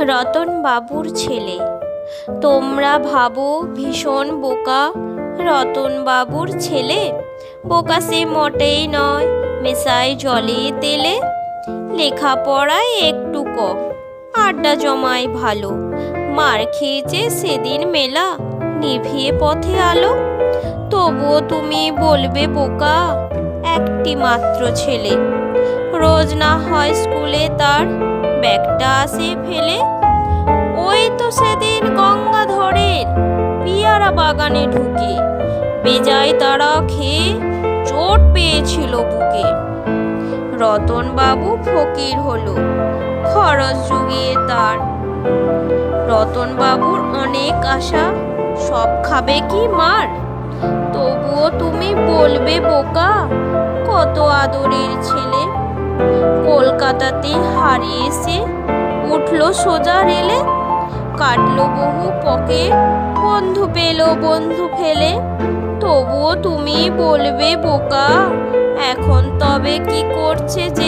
রতন বাবুর ছেলে। তোমরা ভাবো ভীষণ বোকা। রতন বাবুর ছেলে? বোকা সে মোটেই নয়, মেশায় জলে তেলে। লেখাপড়ায় একটু কম, আড্ডা জমায় ভালো। মার খেয়েছে সেদিন মেলা নিভিয়ে পথে আলো। তবুও তুমি বলবে বোকা, একটি মাত্র ছেলে। রোজ না হয় স্কুলে তার ব্যাগটা আসে ফেলে, ওই তো সেদিন গঙ্গাধরের পিয়ারা বাগানে ঢুকে। বেজায় তারা খেয়ে চোট পেয়েছিল বুকে। রতনবাবু ফকির হলো, খরচ জুগিয়ে তার। রতনবাবুর অনেক আশা, সব খাবে কি মার? তবুও তুমি বলবে বোকা, কত আদরের ছেলে। কলকাতাতে হারিয়েছে উঠল সোজা রেলে। কাটল বহু পকেট, বন্ধু পেল, বন্ধু ফেলে। তবুও তুমি বলবে, বোকা, এখন তবে কি করছে যে